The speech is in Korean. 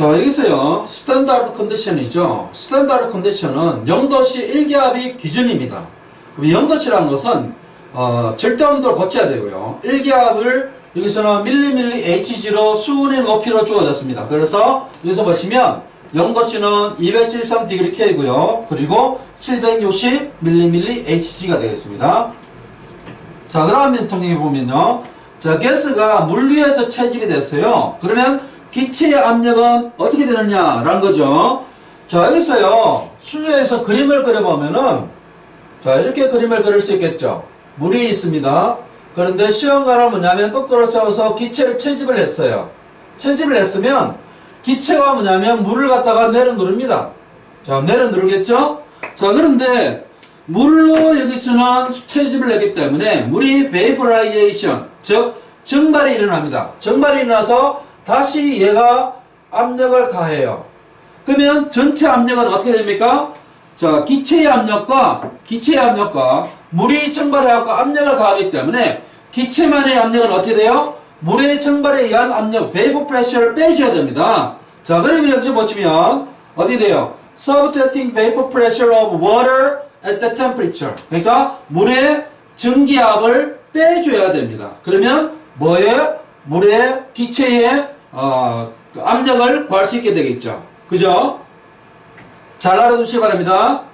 자, 여기서요, 스탠다드 컨디션이죠. 스탠다드 컨디션은 0도씨 1기압이 기준입니다. 그럼 0도씨라는 것은, 어, 절대 온도를 고쳐야 되고요. 1기압을 여기서는 밀리밀리 Hg로 수온의 높이로 주어졌습니다. 그래서 여기서 보시면 0도씨는 273디그리 K고요. 그리고 760밀리밀리 Hg가 되겠습니다. 자, 그 다음에 통계 보면요. 자, 가스가 물 위에서 채집이 됐어요. 그러면 기체의 압력은 어떻게 되느냐라는 거죠. 자, 여기서요. 수조에서 그림을 그려보면은, 자, 이렇게 그림을 그릴 수 있겠죠. 물이 있습니다. 그런데 시험관은 뭐냐면 거꾸로 세워서 기체를 채집을 했어요. 채집을 했으면 기체가 뭐냐면 물을 갖다가 내려 누릅니다. 자, 내려 누르겠죠? 자, 그런데 물로 여기서는 채집을 했기 때문에 물이 베이퍼라이제이션, 즉 증발이 일어납니다. 증발이 일어나서 다시 얘가 압력을 가해요. 그러면 전체 압력은 어떻게 됩니까? 자, 기체의 압력과 기체의 압력과 물이 증발해갖고 압력을 가하기 때문에 기체만의 압력은 어떻게 돼요? 물의 증발에 의한 압력, 베이퍼 프레셔를 빼줘야 됩니다. 자, 그러면 여기서 보시면 어떻게 돼요? Subtracting vapor pressure of water at the temperature. 그러니까 물의 증기압을 빼줘야 됩니다. 그러면 뭐에 물의 기체의 어, 그 압력을 구할 수 있게 되겠죠. 그죠? 잘 알아두시기 바랍니다.